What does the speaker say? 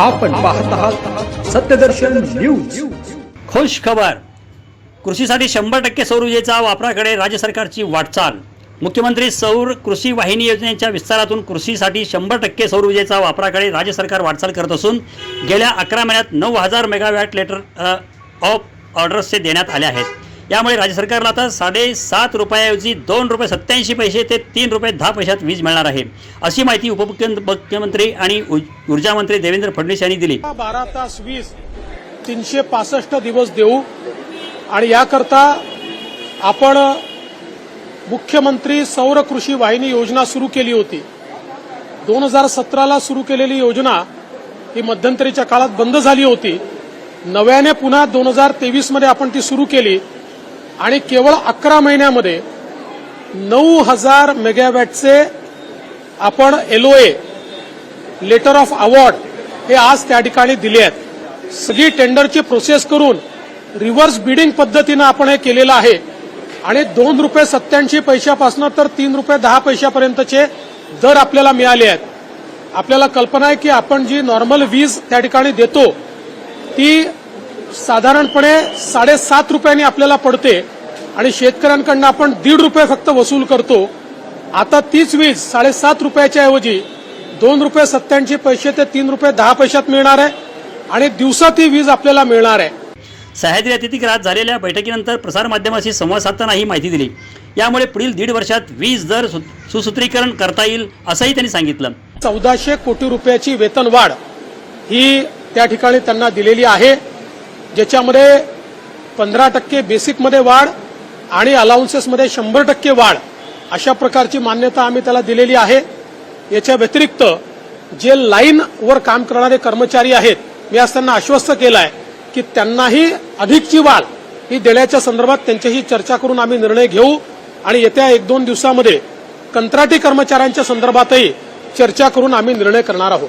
आपण पाहत आहात सत्यदर्शन न्यूज. खुश खबर. कृषीसाठी शंभर टक्के सौर ऊर्जेचा वापराकडे राज्य सरकारची वाटचाल. मुख्यमंत्री सौर कृषी वाहिनी योजनेच्या विस्तारातून कृषीसाठी शंभर टक्के सौर ऊर्जेचा वापराकडे राज्य सरकार वाटचाल करत असून गेल्या अकरा महिन्यात नऊ हजार मेगावॅट लेटर ऑफ ऑर्डर्सचे देण्यात आले आहेत. यामुळे राज्य सरकारला आता साडेसात रुपयाऐवजी दोन रुपये सत्याऐंशी पैसे ते तीन रुपये दहा पैशात वीज मिळणार आहे. अशी माहिती उपमुख्यमंत्री आणि ऊर्- ऊर्जा मंत्री देवेंद्र फडणवीस यांनी दिली. बारा तास वीस तीनशे पासष्ट दिवस देऊ आणि याकरता आपण मुख्यमंत्री सौर कृषी वाहिनी योजना सुरू केली होती. दोन हजार सतराला सुरू केलेली योजना ही मध्यंतरीच्या काळात बंद झाली होती. नव्याने पुन्हा दोन हजार तेवीसमध्ये आपण ती सुरू केली. आणि केवळ अकरा महिन्यामध्ये नऊ हजार मेगावॅटचे आपण एलओए लेटर ऑफ अवॉर्ड हे आज त्या ठिकाणी दिले आहेत. सगळी टेंडरची प्रोसेस करून रिव्हर्स बिडिंग पद्धतीनं आपण हे केलेलं आहे. आणि दोन रुपये सत्याऐंशी पैशापासून तर तीन रुपये दहा पैशापर्यंतचे दर आपल्याला मिळाले आहेत. आपल्याला कल्पना आहे की आपण जी नॉर्मल वीज त्या ठिकाणी देतो ती साधारणपणे साडेसात रुपयांनी आपल्याला पडते आणि शेतकऱ्यांकडनं आपण दीड रुपये फक्त वसूल करतो. आता तीच वीज साडेसात रुपयाच्या ऐवजी दोन रुपये सत्याऐंशी पैसे ते तीन रुपये दहा पैशात मिळणार आहे आणि दिवसा ती वीज आपल्याला मिळणार आहे. सह्याद्री अतिथीगृहात झालेल्या बैठकीनंतर प्रसारमाध्यमाशी संवाद साधताना ही माहिती दिली. यामुळे पुढील दीड वर्षात वीज दर सुसूत्रीकरण करता येईल असंही त्यांनी सांगितलं. चौदाशे कोटी रुपयाची वेतनवाढ ही त्या ठिकाणी त्यांना दिलेली आहे. ज्याच्यामध्ये पंधरा टक्के बेसिकमध्ये वाढ आणि अलाउन्सेसमध्ये शंभर टक्के वाढ अशा प्रकारची मान्यता आम्ही त्याला दिलेली आहे. याच्या व्यतिरिक्त जे लाईनवर काम करणारे कर्मचारी आहेत मी आज त्यांना आश्वस्त केलं आहे की त्यांनाही अधिकची वाढ ही देण्याच्या संदर्भात त्यांच्याशी चर्चा करून आम्ही निर्णय घेऊ आणि येत्या एक दोन दिवसामध्ये कंत्राटी कर्मचाऱ्यांच्या संदर्भातही चर्चा करून आम्ही निर्णय करणार आहोत.